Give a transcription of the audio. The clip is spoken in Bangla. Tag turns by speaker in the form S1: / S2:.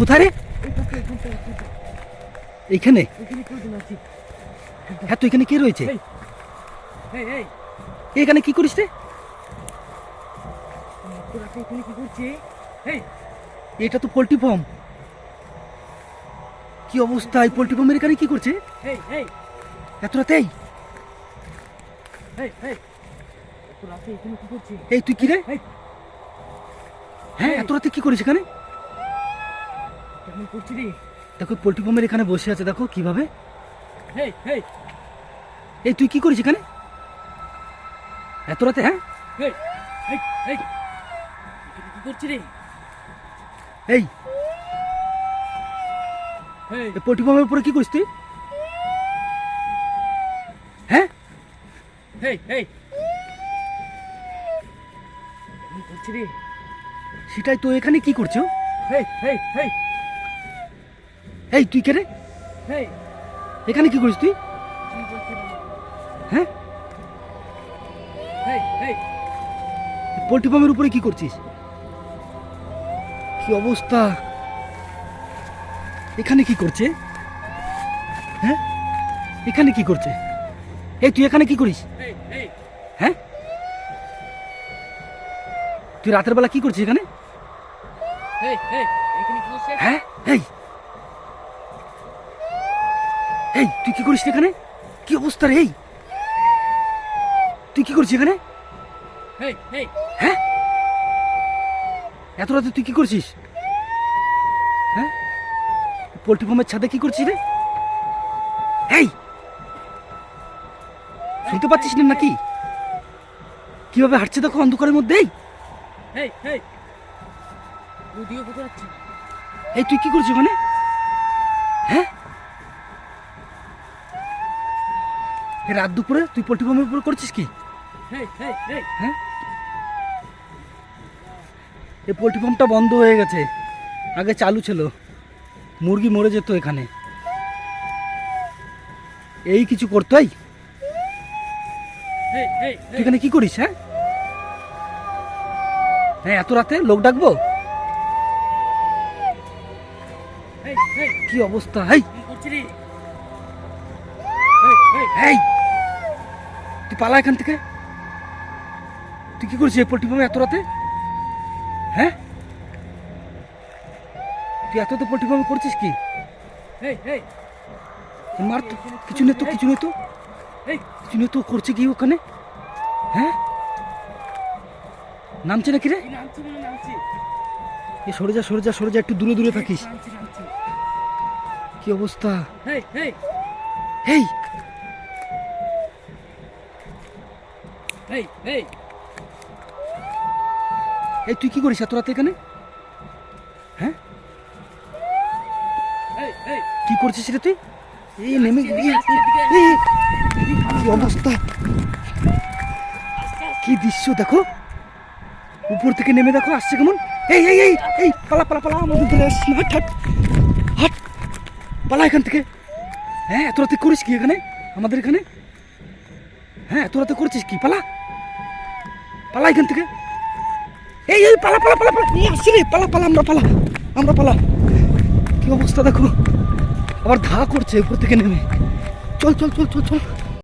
S1: কোথায় এইখানে? হ্যাঁ তো এখানে কে রয়েছে? এখানে কি করিস রে? এটা তো পোল্ট্রি ফার্ম। কি অবস্থা? এই পোল্ট্রি ফার্মের এখানে কি করছে? এত রাতেই
S2: এই?
S1: তুই কি রে? হ্যাঁ এত রাতে কি করিস এখানে? দেখো পোল্ট্রি ফার্মের এখানে বসে আছে দেখো কীভাবে।
S2: এই
S1: তুই কি করিস এখানে? এত রাতে হ্যাঁ?
S2: এই।
S1: পোল্ট্রি ফার্মের উপরে কি করিস তুই? হ্যাঁ? সেটাই তো এখানে কি করছ?
S2: এই এই
S1: তুই কে রে? এখানে কি করিস তুই? হ্যাঁ? পোল্ট্রি ফার্মের উপরে কি করছিস? কি অবস্থা? এখানে কি করছে? হ্যাঁ? এখানে কি করছে? এই তুই এখানে কি করিস? হ্যাঁ? তুই রাতের বেলা কি করছিস এখানে? হ্যাঁ? এই এই তুই কি করিস এখানে? কি অবস্থা রে এই? তুই কি করছিস এখানে? হ্যাঁ? এত রাতে তুই কি করছিস? হ্যাঁ? পোল্ট্রি ফার্মের ছাদে কি করছিস রে? এই! শুনতে পাচ্ছিস না নাকি? কীভাবে হাঁটছে দেখো অন্ধকারের মধ্যেই
S2: এই
S1: তুই কি করছিস ওখানে? হ্যাঁ? রাত দুপুরে তুই পোল্ট্রি ফার্মের উপরে করছিস কি? হ্যাঁ? এই পোলট্রি ফার্মটা বন্ধ হয়ে গেছে। আগে চালু ছিল। মুরগি মরে যেত এখানে। এই কিছু করতেই তুই এখানে কি করিস হ্যাঁ? হ্যাঁ এত রাতে লোক ডাকবো? কি অবস্থা?
S2: কি করছি রে এই এই
S1: এই তুই পালা এখান থেকে? তুই কি করছিস এই পোলট্রি ফার্মে এত রাতে? হ্যাঁ? তুই এত তো পোলট্রি ফার্মে করছিস কি? মার তো কিছু নেই তো কিছু নেই তো। কিছু নেই তো করছে কি ওখানে? হ্যাঁ? নামছে নাকি রে?
S2: মানে
S1: এ সরে যা সরে যা সরে যা একটু দূরে দূরে থাকিস। কি অবস্থা?
S2: এই! এই
S1: তুই কি করিস এত রাতে এখানে? হ্যাঁ? কি করছিস রে তুই? এই নেমে কি অবস্থা। কি দৃশ্য দেখো। উপর থেকে নেমে দেখো আসছে কেমন? এই এই এই এই পালা পালা পালা আমাদের ধরে আসছে। হাট হাট হাট। পালা এখান থেকে। হ্যাঁ এত রাতে করিস কি এখানে? আমাদের এখানে? হ্যাঁ তোরা তো করছিস কি? পালা। পালা এখান থেকে। এই এই, পালা পালা পালা পালা। নিয়ে আসছি রে। পালা পালা, আমরা পালা। আমরা পালা। কি অবস্থা দেখো। আবার ধা করছে, উপর থেকে নেমে। চল চল চল চল চল।